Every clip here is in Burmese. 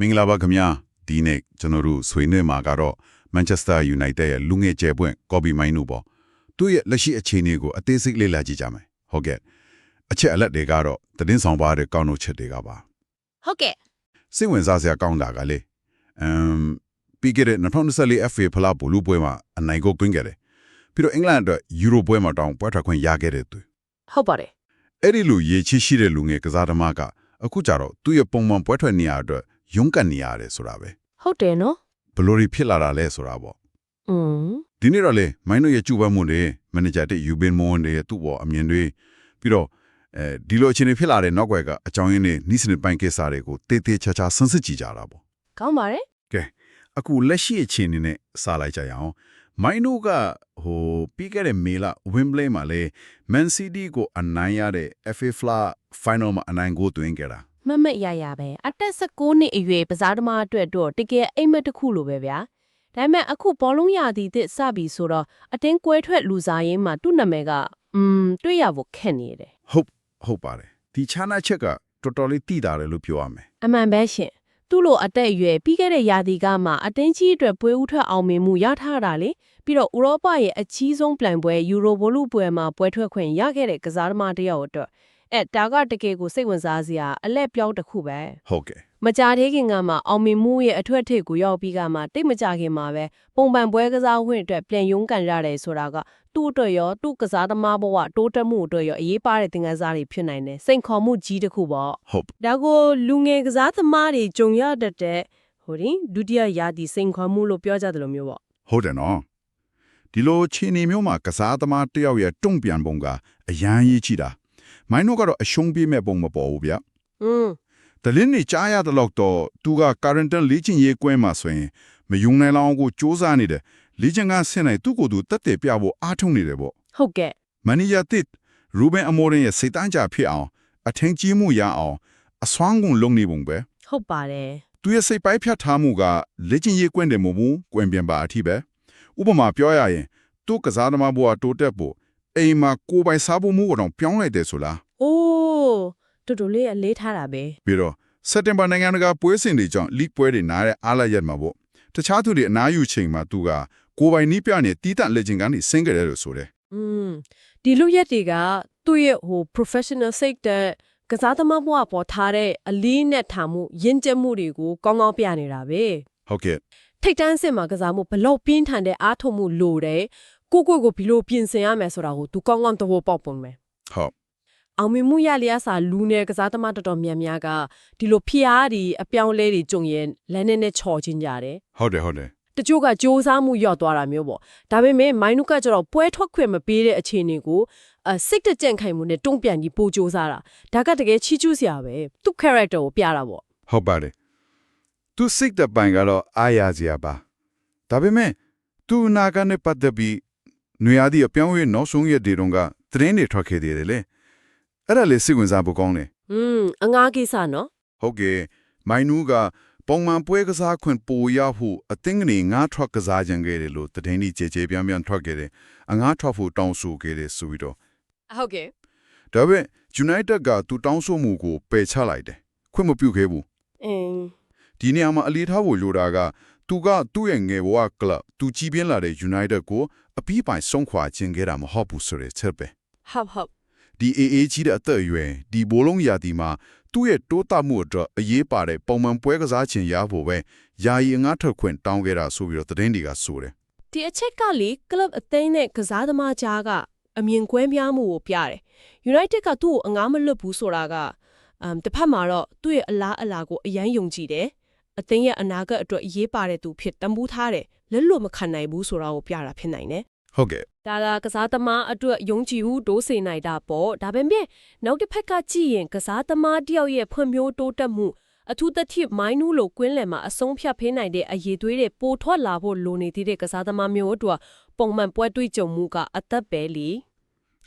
မင်္ဂလာပါခင်ဗျာဒီနေ့ကျွန်တော်တို့ဆွေးနွေးမှာကတော့ Manchester United ရဲ့လူငယ်ကျယ်ပွင့် Kobe Mainoo ပေါ့သူ့ရဲ့လက်ရှိအခြေအနေကိုအသေးစိတ်လေ့လာကြည့်ကြမယ်ဟုတ်ကဲ့အချက်အလက်တွေကတော့သတင်းဆောင်ပါတဲ့ကောင်းတို့ချက်တွေကပါဟုတ်ကဲ့စိတ်ဝင်စားစရာကောင်းတာကလေအမ်ပြီးခဲ့တဲ့2024 FA ဖလားဘူလူပွဲမှာအနိုင်ကိုတွင်းခဲ့တယ်ပြီးတော့အင်္ဂလန်အတွက်ယူရိုပွဲမှာတောင်းပွဲထွက်ခွင့်ရခဲ့တဲ့သူဟုတ်ပါတယ်အဲ့ဒီလိုရေချီရှိတဲ့လူငယ်ကစားသမားကအခုကြတော့သူ့ရဲ့ပုံမှန်ပွဲထွက်နေရအတွက် ရုန်းကန်နေရတယ်ဆိုတာပဲဟုတ်တယ်နော်ဘယ်လိုတွေဖြစ်လာတာလဲဆိုတာပေါ့อืมဒီနေ့တော့လေမိုင်းတို့ရဲ့ကြိုးပမ်းမှုတွေမန်နေဂျာတဲ့ယူဘင်မွန်တွေရဲ့သူ့ဘောအမြင်တွေပြီးတော့အဲဒီလိုအခြေအနေဖြစ်လာတဲ့နောက်ွယ်ကအကြောင်းရင်းတွေနှိစနစ်ပိုင်းကိစ္စတွေကိုတေးသေးချာချာဆန်းစစ်ကြည့်ကြတာပေါ့ကောင်းပါတယ်ကဲအခုလက်ရှိအခြေအနေနဲ့စလိုက်ကြရအောင်မိုင်းတို့ကဟိုပြီးခဲ့တဲ့မေလ Wembley မှာလေ Man City ကိုအနိုင်ရတဲ့ FA Fla Final မှာအနိုင်ကိုသွင်းခဲ့တာ မမတ်ရရပဲအသက်16နှစ်အရွယ်ပစားသမားအတွက်တော့တကယ်အိမ်မက်တစ်ခုလိုပဲဗျာဒါပေမဲ့အခုဘောလုံးရာသီသစ်စပြီဆိုတော့အတင်းကွဲထွက်လူစားရင်းမှာသူ့နာမည်ကอืมတွေ့ရဖို့ခက်နေတယ်ဟုတ်ဟုတ်ပါတယ်ဒီချာနာချက်ကတော်တော်လေးတိတာတယ်လို့ပြောရမယ်အမှန်ပဲရှင်သူ့လိုအသက်အရွယ်ပြီးခဲ့တဲ့ရာသီကမှအတင်းကြီးအတွက်ပွဲဥထွက်အောင်မြင်မှုရထားတာလေပြီးတော့ဥရောပရဲ့အကြီးဆုံးပလန်ပွဲယူရိုဘိုလူပွဲမှာပွဲထွက်ခွင့်ရခဲ့တဲ့ကစားသမားတစ်ယောက်အတွက် အဲဒါကတကယ်ကိုစိတ်ဝင်စားစရာအလက်ပြောင်းတစ်ခုပဲဟုတ်ကဲ့မကြသေးခင်ကမှအောင်မြင်မှုရဲ့အထွတ်အထိပ်ကိုရောက်ပြီးကမှတိတ်မကြခင်မှာပဲပုံပံပွဲကစားဝင်အတွက်ပြန်ရုန်းကန်ရတယ်ဆိုတာကသူ့အတွက်ရောသူ့ကစားသမားဘဝတိုးတက်မှုအတွက်ရောအရေးပါတဲ့သင်ခန်းစာတွေဖြစ်နိုင်တယ်စိန်ခေါ်မှုကြီးတစ်ခုပေါ့ဟုတ်ဒါကိုလူငယ်ကစားသမားတွေကြုံရတတ်တဲ့ဟိုရင်ဒုတိယရာသီစိန်ခေါ်မှုလို့ပြောကြတယ်လို့မျိုးပေါ့ဟုတ်တယ်နော်ဒီလိုခြေနေမျိုးမှာကစားသမားတစ်ယောက်ရဲ့တုံ့ပြန်ပုံကအရန်ရေးချီတာ မိုင်းတို့ကတော့အရှုံးပေးမဲ့ပုံမပေါ်ဘူးဗျ อืม တလင်းနေကြားရတဲ့လောက်တော့သူက quarantine လေ့ကျင့်ရေးကွဲမှာဆိုရင်မယုံနိုင်လောက်အောင်ကိုစ조사နေတယ်လေ့ကျင့်ကဆင်းနေသူ့ကိုယ်သူတက်တယ်ပြဖို့အားထုတ်နေတယ်ပေါ့ ဟုတ်ကဲ့ မန်နေဂျာတစ်ရူဘန်အမိုရင်ရဲ့စိတ်တန်းကြဖြစ်အောင်အထင်ကြီးမှုရအောင်အစွမ်းကုန်လုပ်နေပုံပဲ ဟုတ်ပါတယ် သူရဲ့စိတ်ပိုင်းဖြတ်ထားမှုကလက်ကျင်ရေးကွင်းတယ်မဟုတ်ဘူးကွင်းပြန်ပါအထိပဲဥပမာပြောရရင်သူ့ကစားသမားဘဝတိုးတက်ဖို့ အိမ်မှာကိုယ်ပိုင်စားဖို့မှုကတော့ပြောင်းလိုက်တယ်ဆိုလားအိုးတူတူလေးအလေးထားတာပဲပြီးတော့စက်တင်ဘာနိုင်ငံတကာပွဲစဉ်တွေကြောင့် league ပွဲတွေနားတဲ့အားလိုက်ရက်မှာပေါ့တခြားသူတွေအနားယူချိန်မှာသူကကိုယ်ပိုင်နီးပြနေတီးတန့်လက်ကျင်ကနေဆင်းကြတယ်လို့ဆိုတယ်อืมဒီလူရက်တွေကသူ့ရဲ့ဟို professional စိတ်တဲ့ကစားသမားဘဝပေါ်ထားတဲ့အလေးနဲ့ထားမှုယဉ်ကျေးမှုတွေကိုကောင်းကောင်းပြနေတာပဲဟုတ်ကဲ့ထိတ်တန်းစစ်မှာကစားမှုဘလောက်ပြင်းထန်တဲ့အားထုတ်မှုလိုတယ် ကိုကိုကိုဘီလိုပြင်ဆင်ရမယ်ဆိုတာကိုသူကောင်းကောင်းသဘောပေါက်ပုံပဲ ဟုတ် အောင်မြင်မှုရလျက်စာလူနယ်ကစားသမားတော်တော်များများကဒီလိုဖျားဒီအပြောင်းလဲတွေကြုံရင်လမ်းနဲ့နဲ့ချော်ချင်းကြတယ် ဟုတ်တယ်ဟုတ်တယ် တချို့ကစ조사မှုရောက်သွားတာမျိုးပေါ့ဒါပေမဲ့မိုင်းနုကကျတော့ပွဲထွက်ခွင့်မပေးတဲ့အခြေအနေကိုအစိတ်တကြံ့ခိုင်မှုနဲ့တုံ့ပြန်ပြီးပို့စ조사တာဒါကတကယ်ချီးကျူးစရာပဲသူ့ character ကိုပြတာပေါ့ ဟုတ်ပါတယ်သူစိတ်တပိုင်ကတော့အားရစရာပါဒါပေမဲ့သူနာကနေပတ်သက်ပြီး နွေရာသီအပြောင်းအလဲနောက်ဆုံးရက်တွေတုန်းကသတင်းတွေထွက်ခဲ့သေးတယ်လေအဲ့ဒါလေးစိတ်ဝင်စားဖို့ကောင်းတယ်อืมအငားကိစ္စနော်ဟုတ်ကဲ့မိုင်းနူးကပုံမှန်ပွဲကစားခွင့်ပိုရဖို့အသင်းကနေငါးထွက်ကစားကြံခဲ့တယ်လို့သတင်းကြီးကြေကြေပြန်းပြန်းထွက်ခဲ့တယ်အငါးထွက်ဖို့တောင်းဆိုခဲ့တယ်ဆိုပြီးတော့ဟုတ်ကဲ့ဒါပေမဲ့ United ကသူတောင်းဆိုမှုကိုပယ်ချလိုက်တယ်ခွင့်မပြုခဲ့ဘူးအင်းဒီနေရာမှာအလေးထားဖို့လိုတာကသူကသူ့ရဲ့ငယ်ဘဝကလပ်သူကြီးပြင်းလာတဲ့ United ကို အပြီးပိုင်ဆုံးခွာခြင်းခဲ့တာမဟုတ်ဘူးဆိုတဲ့ချက်ပဲဟုတ်ဟုတ်ဒီအေးအေးကြီးတဲ့အသက်အရွယ်ဒီဘိုးလုံးရာသီမှာသူ့ရဲ့တိုးတက်မှုအတွက်အရေးပါတဲ့ပုံမှန်ပွဲကစားခြင်းရဖို့ပဲယာယီငါထွက်ခွင့်တောင်းခဲ့တာဆိုပြီးတော့သတင်းတွေကဆိုတယ်ဒီအချက်ကလေကလပ်အသိန်းနဲ့ကစားသမားကြားကအမြင်ကွဲပြားမှုကိုပြတယ် United ကသူ့ကိုအငားမလွတ်ဘူးဆိုတာကအမ်တစ်ဖက်မှာတော့သူ့ရဲ့အလားအလာကိုအယမ်းယုံကြည်တယ် အသိန်းရဲ့အနာဂတ်အတွက်အရေးပါတဲ့သူဖြစ်တန်ဖိုးထားတယ်လက်လွတ်မခံနိုင်ဘူးဆိုတာကိုပြတာဖြစ်နိုင်တယ်ဟုတ်ကဲ့ဒါကကစားသမားအတွက်ယုံကြည်မှုတိုးစေနိုင်တာပေါ့ဒါပေမဲ့နောက်တစ်ဖက်ကကြည့်ရင်ကစားသမားတယောက်ရဲ့ဖွံ့ဖြိုးတိုးတက်မှုအထူးသဖြင့်မိုင်းနူးလိုကွင်းလယ်မှာအဆုံးဖြတ်ဖေးနိုင်တဲ့အရေးသွေးတွေပိုထွက်လာဖို့လိုနေသေးတဲ့ကစားသမားမျိုးတို့ကပုံမှန်ပွဲတွေ့ကြုံမှုကအသက်ပဲလီ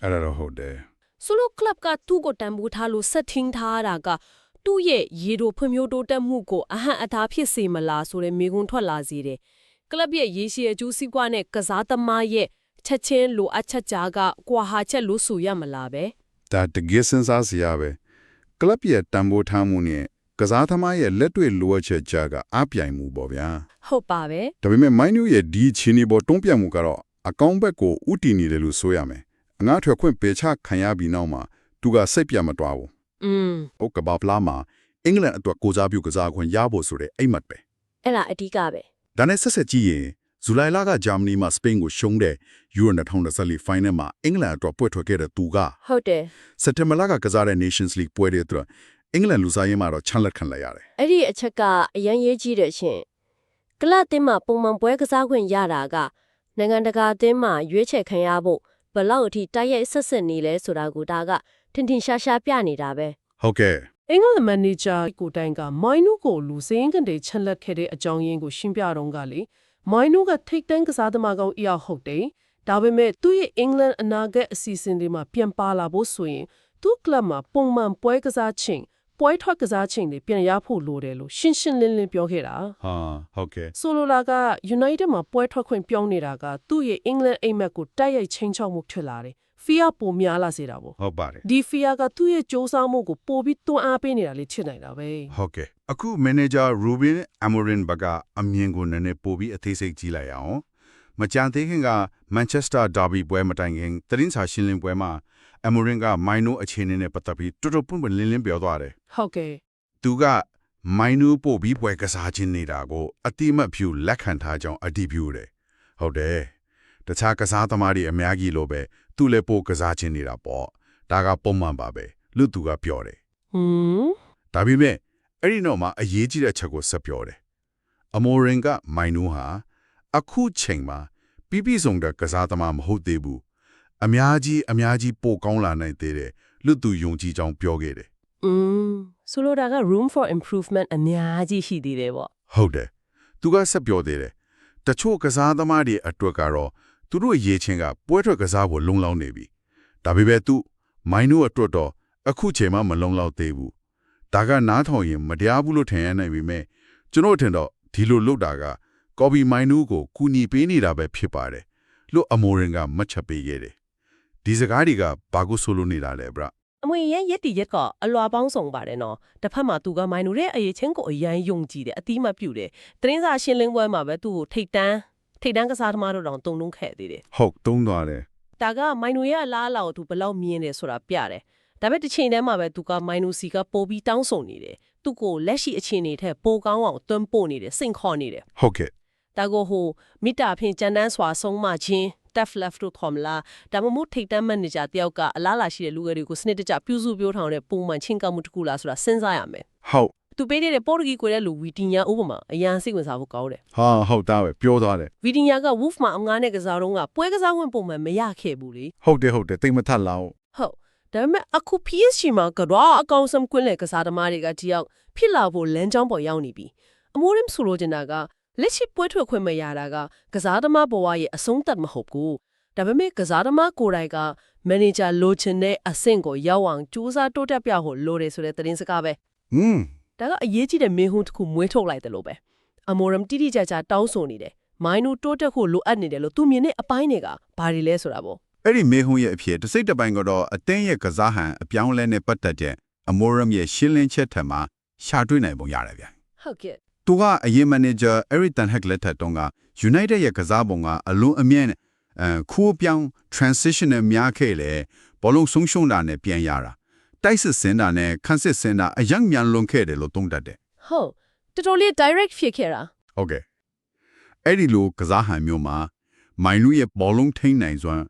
အဲ့ဒါတော့ဟုတ်တယ်ဆိုလိုကလပ်ကသူ့ကိုတန်ဖိုးထားလို့ဆက်ထင်းထားတာက သူ့ရဲ့ရေတိုဖွံ့ဖြိုးတိုးတက်မှုကိုအဟန့်အတားဖြစ်စေမလားဆိုတဲ့မေးခွန်းထွက်လာစေတယ်ကလပ်ရဲ့ရေရှည်အကျိုးစီးပွားနဲ့ကစားသမားရဲ့ချက်ချင်းလိုအပ်ချက်ကြားကကွာဟာချက်လို့ဆိုရမလားပဲဒါတကယ်စဉ်းစားစရာပဲကလပ်ရဲ့တန်ဖိုးထားမှုနဲ့ကစားသမားရဲ့လက်တွေ့လိုအပ်ချက်ကြားကအပြိုင်မှုပေါ့ဗျာဟုတ်ပါပဲဒါပေမဲ့ Minu ရဲ့ဒီချင်းဒီပေါ်တွန်းပြတ်မှုကတော့အကောင့်ဘက်ကိုဥတီနေတယ်လို့ဆိုရမယ်အငှားထွက်ခွင့်ပေချခံရပြီးနောက်မှာသူကစိတ်ပြတ်မတွားဘူး อืมဟုတ်ကဘာပလာမှာအင်္ဂလန်အတွက်ကိုစားပြုကစားခွင့်ရဖို့ဆိုတဲ့အိမ်မက်ပဲအဲ့ဒါအဓိကပဲဒါနဲ့ဆက်ဆက်ကြည့်ရင်ဇူလိုင်လကဂျာမနီမှာစပိန်ကိုရှုံးတဲ့ Euro 2024 final မှာအင်္ဂလန်အတွက်ပွဲထွက်ခဲ့တဲ့သူကဟုတ်တယ်စက်တင်ဘာလကကစားတဲ့ Nations League ပွဲတွေအတွက်အင်္ဂလန်လူစားရင်းမှာတော့ချန်လက်ခံလိုက်ရတယ်အဲ့ဒီအချက်ကအရင်ရေးကြည့်တဲ့ရှင်ကလပ်အသင်းမှာပုံမှန်ပွဲကစားခွင့်ရတာကနိုင်ငံတကာအသင်းမှာရွေးချယ်ခံရဖို့ဘယ်လောက်အထိတိုက်ရိုက်ဆက်ဆက်နေလဲဆိုတာကိုဒါက ထင်ထင်ရှားရှားပြနေတာပဲဟုတ်ကဲ့အင်္ဂလန်မန်နေဂျာကိုတိုင်ကမိုင်းနုကိုလူစင်းကန်တွေချက်လက်ခဲ့တဲ့အကြောင်းရင်းကိုရှင်းပြတော့ကလေမိုင်းနုကထိတ်တန်းကစားသမားကောင်းအရာဟုတ်တယ်ဒါပေမဲ့သူ့ရဲ့အင်္ဂလန်အနာဂတ်အစီအစဉ်တွေမှာပြန်ပါလာဖို့ဆိုရင်သူ့ကလပ်မှာပုံမှန်ပွဲကစားခြင်းပွဲထွက်ကစားခြင်းတွေပြန်ရဖို့လိုတယ်လို့ရှင်းရှင်းလင်းလင်းပြောခဲ့တာဟာဟုတ်ကဲ့ဆိုလိုလာက United မှာပွဲထွက်ခွင့်ပြောင်းနေတာကသူ့ရဲ့အင်္ဂလန်အိမ်မက်ကိုတိုက်ရိုက်ချင်းချောက်မှုဖြစ်လာတယ် ဖီယာပုံများလာစေတာပေါ့ဟုတ်ပါတယ်ဒီဖီယာကသူ့ရဲ့စ조사မှုကိုပို့ပြီးတွန်းအားပေးနေတာလေးဖြစ်နိုင်တာပဲဟုတ်ကဲ့အခုမန်နေဂျာ Ruben Amorim ဘကအမြင်ကိုနည်းနည်းပို့ပြီးအသေးစိတ်ကြည့်လိုက်အောင်မကြမ်းသေးခင်က Manchester Derby ပွဲမတိုင်ခင်သတင်းစာရှင်းလင်းပွဲမှာ Amorim က Mino အခြေအနေနဲ့ပတ်သက်ပြီးတော်တော်ပွင့်ပွင့်လင်းလင်းပြောသွားတယ်ဟုတ်ကဲ့သူက Mino ပို့ပြီးပွဲကစားခြင်းနေတာကိုအတိမတ်ဖြူလက်ခံထားကြောင်းအတည်ပြုတယ်ဟုတ်တယ်တခြားကစားသမားတွေအများကြီးလိုပဲ သူလည်းပို့ကစားခြင်းနေတာပေါ့ဒါကပုံမှန်ပါပဲလို့သူကပြောတယ်ဟွန်းဒါပေမဲ့အဲ့ဒီတော့မှအရေးကြီးတဲ့ချက်ကိုဆက်ပြောတယ်။အမိုရင်ကမိုင်နူဟာအခုချိန်မှာပြပြဆုံးတဲ့ကစားသမားမဟုတ်သေးဘူး။အများကြီးအများကြီးပိုကောင်းလာနိုင်သေးတယ်လို့သူယုံကြည်ကြောင်းပြောခဲ့တယ်อืมဆိုလိုတာက room for improvement အများကြီးရှိသေးတယ်ပေါ့။ဟုတ်တယ်။သူကဆက်ပြောသေးတယ်။တချို့ကစားသမားတွေအတွက်ကတော့ သူတို့ရေးချင်းကပွဲထွက်ကစားဖို့လုံလောက်နေပြီ။ဒါပေမဲ့သူမိုင်နူအတွက်တော့အခုချိန်မှမလုံလောက်သေးဘူး။ဒါကနားထောင်ရင်မတရားဘူးလို့ထင်ရနိုင်ပေမဲ့ကျွန်တော်ထင်တော့ဒီလိုလုပ်တာကကော်ပီမိုင်နူကိုကူညီပေးနေတာပဲဖြစ်ပါတယ်လို့အမိုရင်ကမှတ်ချက်ပေးခဲ့တယ်။ဒီစကားတွေကဘာကိုဆိုလိုနေတာလဲဗျ။အမွေရဲ့ရက်တီရက်ကအလွာပေါင်းဆောင်ပါတယ်နော်တစ်ဖက်မှာသူကမိုင်းနိုရဲ့အရေးချင်းကိုအရန်ယုံကြည်တယ်အတိမတ်ပြုတယ်တင်းစာရှင်းလင်းပွဲမှာပဲသူ့ကိုထိတ်တန်း ထိတ်တန်းကစားသမားတို့တောင်တုံလုံးခဲ့သေးတယ်ဟုတ်သုံးသွားတယ်ဒါကမိုင်နိုရဲ့အလားအလာကိုသူဘယ်လောက်မြင်တယ်ဆိုတာပြတယ်ဒါပေမဲ့တစ်ချိန်တည်းမှာပဲသူကမိုင်နိုစီကပိုပြီးတောင်းဆိုနေတယ်သူ့ကိုလက်ရှိအခြေအနေထက်ပိုကောင်းအောင်တွန်းပို့နေတယ်စိန်ခေါ်နေတယ်ဟုတ်ကဲ့ဒါကိုဟိုမိတာဖင်ကျန်တန်းစွာဆုံးမခြင်း tough left လို့ခေါ်မလားဒါမှမဟုတ်ထိတ်တန်းမန်နေဂျာတယောက်ကအလားလာရှိတဲ့လူငယ်တွေကိုစနစ်တကျပြုစုပြောထောင်တဲ့ပုံမှန်ချင်းကောက်မှုတစ်ခုလားဆိုတာစဉ်းစားရမယ်ဟုတ် သူပေးတဲ့ပေါ်တူဂီကိုတဲ့လူဝီတင်ညာဥပမာအရန်စိတ်ဝင်စားဖို့ကောင်းတယ်ဟာဟုတ်သားပဲပြောသွားတယ်ဝီတင်ညာက wolf မှာအငားနဲ့ကစားတော့ကပွဲကစားဝင်ပုံမှန်မရခဲ့ဘူးလေဟုတ်တယ်ဟုတ်တယ်တိတ်မထက်လောက်ဟုတ်ဒါပေမဲ့အခု PSG မှာကတော့အကောင်ဆုံးကွင်းလေကစားသမားတွေကတယောက်ဖြစ်လာဖို့လမ်းကြောင်းပေါ်ရောက်နေပြီအမိုးရင်းဆိုလိုချင်တာကလက်ရှိပွဲထွက်ခွင့်မရတာကကစားသမားဘဝရဲ့အဆုံးသတ်မဟုတ်ဘူးဒါပေမဲ့ကစားသမားကိုယ်တိုင်ကမန်နေဂျာလိုချင်တဲ့အဆင့်ကိုရောက်အောင်ကြိုးစားတိုးတက်ပြဖို့လိုတယ်ဆိုတဲ့သတင်းစကားပဲอืม ဒါကအရေးကြီးတဲ့မင်းဟုန်းတစ်ခုမွေးထုတ်လိုက်တယ်လို့ပဲအမိုရမ်တိတိကျကျတောင်းဆိုနေတယ်မိုင်းနူတိုးတက်ဖို့လိုအပ်နေတယ်လို့သူမြင်တဲ့အပိုင်းတွေကဘာတွေလဲဆိုတာပေါ့အဲ့ဒီမေဟုံရဲ့အဖြစ်တစ်စိတ်တစ်ပိုင်းကတော့အတင်းရဲ့ကစားဟန်အပြောင်းအလဲနဲ့ပတ်သက်တဲ့အမိုရမ်ရဲ့ရှင်းလင်းချက်ထက်မှာရှာတွေ့နိုင်ပုံရတယ်ဗျဟုတ်ကဲ့သူကအရင်မန်နေဂျာအရီတန်ဟက်လက်ထက်တုန်းက United ရဲ့ကစားပုံကအလုံးအမြင့်အဲခိုးပြောင်း transition နဲ့များခဲ့လေဘောလုံးဆုံးရှုံးတာနဲ့ပြန်ရတာ တိုက်စစ်စင်တာနဲ့ခန်းစစ်စင်တာအယံမြန်လွန်ခဲ့တယ်လို့သုံးတတ်တယ်ဟုတ်တော်တော်လေး direct ဖြစ်ခဲ့တာဟုတ်ကဲ့အဲ့ဒီလိုကစားဟန်မျိုးမှာမိုင်လူရဲ့ဘောလုံးထိန်းနိုင်စွမ်း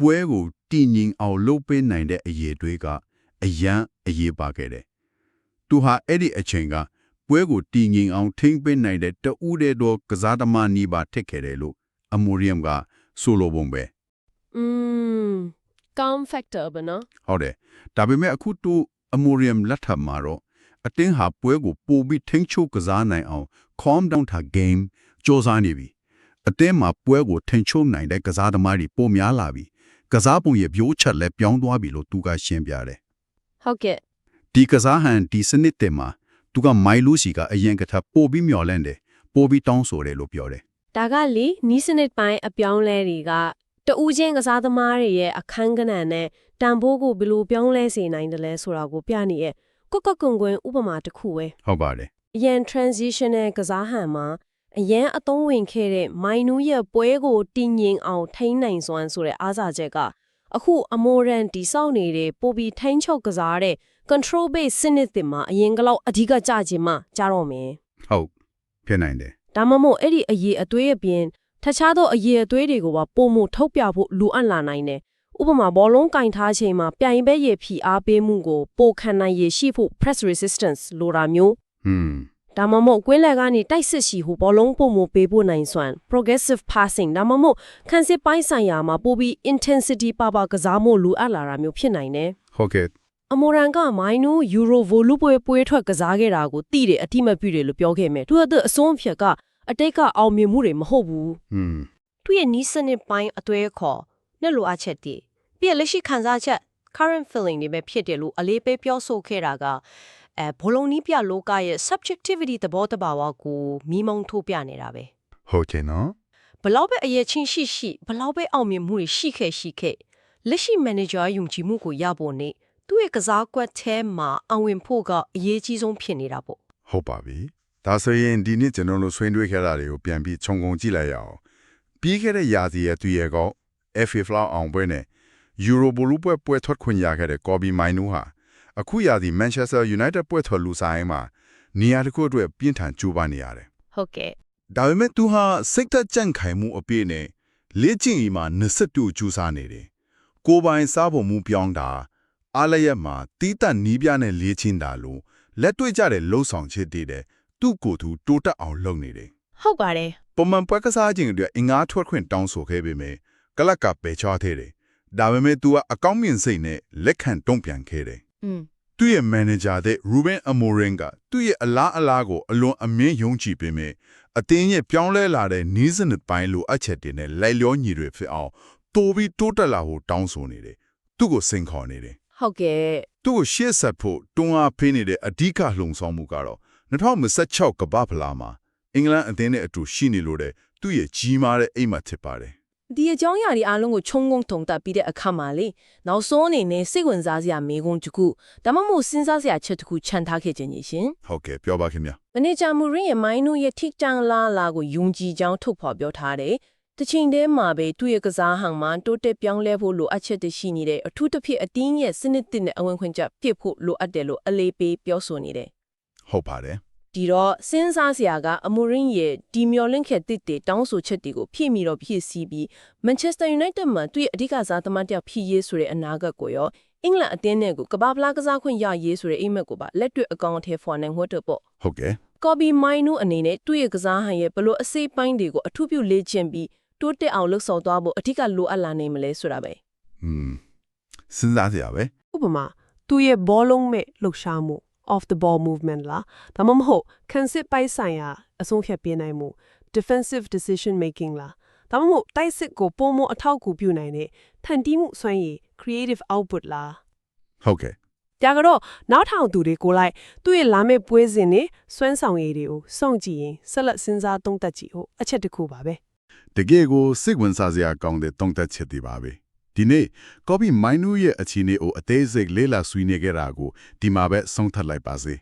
ပွဲကိုတည်ငြိမ်အောင်လုပ်ပေးနိုင်တဲ့အရေးတွေကအယံအရေးပါခဲ့တယ်သူဟာအဲ့ဒီအချိန်ကပွဲကိုတည်ငြိမ်အောင်ထိန်းပေးနိုင်တဲ့တဦးတဲ့တော့ကစားသမားနီးပါထက်ခဲ့တယ်လို့အမိုရီယမ်ကဆိုလိုပုံပဲอืม calm factor ဘနော်ဟုတ်တယ်ဒါပေမဲ့အခုတူအမိုရီယမ်လက်ထပ်မှာတော့အတင်းဟာပွဲကိုပိုပြီးထိန်းချုပ်ကစားနိုင်အောင် calm down ထား game စ조사နေပြီအတင်းမှာပွဲကိုထိန်းချုပ်နိုင်တဲ့ကစားသမားတွေပိုများလာပြီကစားပုံရဲ့ပြိုးချက်လည်းပြောင်းသွားပြီလို့သူကရှင်းပြတယ်ဟုတ်ကဲ့ဒီကစားဟန်ဒီစနစ်တင်မှာသူကမိုင်လူစီကအရင်ကထပ်ပိုပြီးမျော်လင့်တယ်ပိုပြီးတောင်းဆိုတယ်လို့ပြောတယ်ဒါကလေနီးစနစ်ပိုင်းအပြောင်းလဲတွေက တူးချင်းကစားသမားတွေရဲ့အခန်းကဏ္ဍနဲ့တန်ဖိုးကိုဘယ်လိုပြောင်းလဲစေနိုင်တယ်လဲဆိုတာကိုပြနေရဲ့ကွက်ကွက်ကွန်ကွင်းဥပမာတစ်ခုပဲဟုတ်ပါတယ်အရန် transitional ကစားဟန်မှာအရန်အသုံးဝင်ခဲ့တဲ့မိုင်နူးရဲ့ပွဲကိုတည်ငြိမ်အောင်ထိန်းနိုင်စွမ်းဆိုတဲ့အားစာချက်ကအခုအမိုရန်တီဆောက်နေတဲ့ပိုပြီးထိန်းချုပ်ကစားတဲ့ control base စနစ်တင်မှာအရင်ကလောက်အဓိကကြခြင်းမှကြတော့မယ်ဟုတ်ဖြစ်နိုင်တယ်ဒါမှမဟုတ်အဲ့ဒီအရေးအသွေးအပြင် တခြားသောအရေးအသွေးတွေကိုပါပုံမှုထုတ်ပြဖို့လိုအပ်လာနိုင်တယ်ဥပမာဘောလုံးကင်ထားချိန်မှာပြိုင်ဘက်ရဲ့ဖိအားပေးမှုကိုပိုခံနိုင်ရရှိဖို့ press resistance လိုတာမျိုးဟွန်းဒါမှမဟုတ်ကွင်းလယ်ကနေတိုက်စစ်ရှိဟိုဘောလုံးပုံမပေးဖို့နိုင်စွမ်း progressive passing ဒါမှမဟုတ်ခန်းစစ်ပိုင်းဆိုင်ရာမှာပိုပြီး intensity ပါပါကစားမှုလိုအပ်လာတာမျိုးဖြစ်နိုင်တယ်ဟုတ်ကဲ့အမော်ရန်ကမိုင်းနူယူရိုဗိုလူပွဲပွဲထွက်ကစားခဲ့တာကိုတိတယ်အတိမပြည့်တယ်လို့ပြောခဲ့မယ်သူကအစွန်းဖြတ်က အတိတ်ကအောင်မြင်မှုတွေမဟုတ်ဘူးဟွန်းသူ့ရဲ့နီးစနစ်ပိုင်းအသွဲခေါ်နဲ့လိုအပ်ချက်တည်ပြီးရလက်ရှိခံစားချက် current feeling တွေပဲဖြစ်တယ်လို့အလေးပေးပြောဆိုခဲ့တာကအဲဘလုံးနီးပြလောကရဲ့ subjectivity သဘောတဘာဝကိုမိမုံထိုးပြနေတာပဲဟုတ်ကဲ့နော်ဘလောက်ပဲအရေးချင်းရှိရှိဘလောက်ပဲအောင်မြင်မှုတွေရှိခဲ့ရှိခဲ့လက်ရှိ manager ယုံကြည်မှုကိုရဖို့နေသူ့ရဲ့ကစားကွက်ထဲမှာအဝင်ဖို့ကအရေးကြီးဆုံးဖြစ်နေတာပေါ့ဟုတ်ပါပြီ ဒါဆိုရင်ဒီနေ့ကျွန်တော်တို့ဆွေးနွေးခဲ့တာတွေကိုပြန်ပြီးခြုံငုံကြည့်လိုက်ရအောင်ပြီးခဲ့တဲ့ရာသီရဲ့သူရဲ့ကော FA Flower အောင်ပွဲနဲ့ Euro ဘလူးပွဲပွဲထွက်ခွင့်ရခဲ့တဲ့ Kobe Mainu ဟာအခုရာသီ Manchester United ပွဲထွက်လူဆိုင်မှာနေရာတစ်ခုအတွက်ပြင်းထန်ကြိုးပမ်းနေရတယ်ဟုတ်ကဲ့ဒါပေမဲ့သူဟာစိတ်သက်ကြန့်ခိုင်မှုအပြည့်နဲ့လေ့ကျင့်ရေးမှာ20တူကျူးစားနေတယ်။ကိုယ်ပိုင်စားဖို့မူပြောင်းတာအားလျက်မှာတီးတက်နီးပြနဲ့လေ့ကျင့်တာလို့လက်တွေ့ကြတဲ့လှုပ်ဆောင်ချက်တွေတဲ့ သူ့ကိုယ်သူတိုးတက်အောင်လုပ်နေတယ် ဟုတ်ပါတယ် ။ပုံမှန်ပွဲကစားခြင်းအတွက်အင်္ဂါထွက်ခွင့်တောင်းဆိုခဲ့ပေမဲ့ကလပ်ကပဲချောသေးတယ်။ဒါပေမဲ့ तू ကအကောင်းမြင်စိတ်နဲ့လက်ခံတုံ့ပြန်ခဲ့တယ် อืม ။သူ့ရဲ့ manager တဲ့ Ruben Amorim ကသူ့ရဲ့အလားအလားကိုအလွန်အမြင့်ယုံကြည်ပေမဲ့အတင်းရဲ့ပြောင်းလဲလာတဲ့နီးစနစ်ပိုင်းလိုအပ်ချက်တွေနဲ့လိုက်လျောညီတွေဖြစ်အောင်တိုးပြီးတိုးတက်လာဖို့တောင်းဆိုနေတယ်။သူ့ကိုစိန်ခေါ်နေတယ် ဟုတ်ကဲ့ ။သူ့ကိုရှေ့ဆက်ဖို့တွန်းအားပေးနေတဲ့အဓိကလှုံ့ဆော်မှုကတော့ 2026ကမ္ဘာဖလားမှာအင်္ဂလန်အသင်းနဲ့အတူရှိနေလို့တဲ့သူ့ရဲ့ကြီးမားတဲ့အိမ်မက်ဖြစ်ပါတယ်ဒီအကြောင်းအရာဒီအားလုံးကိုခြုံငုံထုံတက်ပြီးတဲ့အခါမှာလေနောက်ဆုံးအနေနဲ့စိတ်ဝင်စားစရာမေးခွန်းတစ်ခုဒါမှမဟုတ်စဉ်းစားစရာချက်တစ်ခုခြံထားခဲ့ခြင်းရှင်။ဟုတ်ကဲ့ပြောပါခင်ဗျာမန်နေဂျာမူရင်းရဲ့မိုင်းနူရဲ့ထိတန်လာလာကိုယုံကြည်ကြောင်းထုတ်ဖော်ပြောထားတယ်။တစ်ချိန်တည်းမှာပဲသူ့ရဲ့ကစားဟန်မှာတိုးတက်ပြောင်းလဲဖို့လိုအပ်ချက်တွေရှိနေတဲ့အထူးသဖြင့်အတင်းရဲ့စနစ်တင်တဲ့အဝင်ခွင့်ချက်ပြစ်ဖို့လိုအပ်တယ်လို့အလေးပေးပြောဆိုနေတယ်။ ဟုတ်ပါတယ်။ဒီတော့စဉ်းစားစရာကအမူရင်းရဲ့ဒီမျော်လင့်ခဲ့တဲ့တဲ့တောင်းဆိုချက်တွေကိုဖြည့်မီတော့ဖြည့်ဆည်းပြီး Manchester United မှာသူ့ရဲ့အဓိကစားသမားတစ်ယောက်ဖြစ်ရေးဆိုတဲ့အနာဂတ်ကိုရောအင်္ဂလန်အသင်းနဲ့ကိုကမ္ဘာဖလားကစားခွင့်ရရေးဆိုတဲ့အိမ်မက်ကိုပါလက်တွေ့အကောင့်အထည်ဖော်နိုင်ဖို့တော့ပေါ့။ဟုတ်ကဲ့ကော်ဘီမိုင်းနူအနေနဲ့သူ့ရဲ့ကစားဟန်ရဲ့ဘလို့အစိပ်ပိုင်းတွေကိုအထူးပြုလေ့ကျင့်ပြီးတိုးတက်အောင်လှုပ်ဆောင်သွားဖို့အထူးကလိုအပ်လာနိုင်မလဲဆိုတာပဲ။อืมစဉ်းစားစရာပဲဥပမာသူ့ရဲ့ဘောလုံးမဲ့လှုပ်ရှားမှု off the ball movement လားဒါမှမဟုတ်ခံစစ်ပိုက်ဆိုင်ရာအဆုံးဖြတ်ပြနိုင်မှု defensive decision making လားဒါမှမဟုတ်တိုက်စစ်ကိုပုံမအထောက်အကူပြုနိုင်တဲ့ဖန်တီးမှုစွမ်းရည် creative output လား။ဟုတ်ကဲ့ဒါကတော့နောက်ထောင်သူတွေကိုလိုက်သူ့ရဲ့လာမယ့်ပွဲစဉ်နဲ့စွမ်းဆောင်ရည်တွေကိုစောင့်ကြည့်ရင်ဆက်လက်စဉ်းစားသုံးသပ်ကြည့်ဖို့အချက်တစ်ခုပါပဲတကယ်ကိုစိတ်ဝင်စားစရာကောင်းတဲ့တုံ့တက်ချက်တွေပါပဲ ဒီနေ့ကော်ပီမိုင်းနူရဲ့အခြေအနေကိုအသေးစိတ်လေ့လာဆွေးနွေးခဲ့တာကိုဒီမှာပဲဆုံးသတ်လိုက်ပါစေ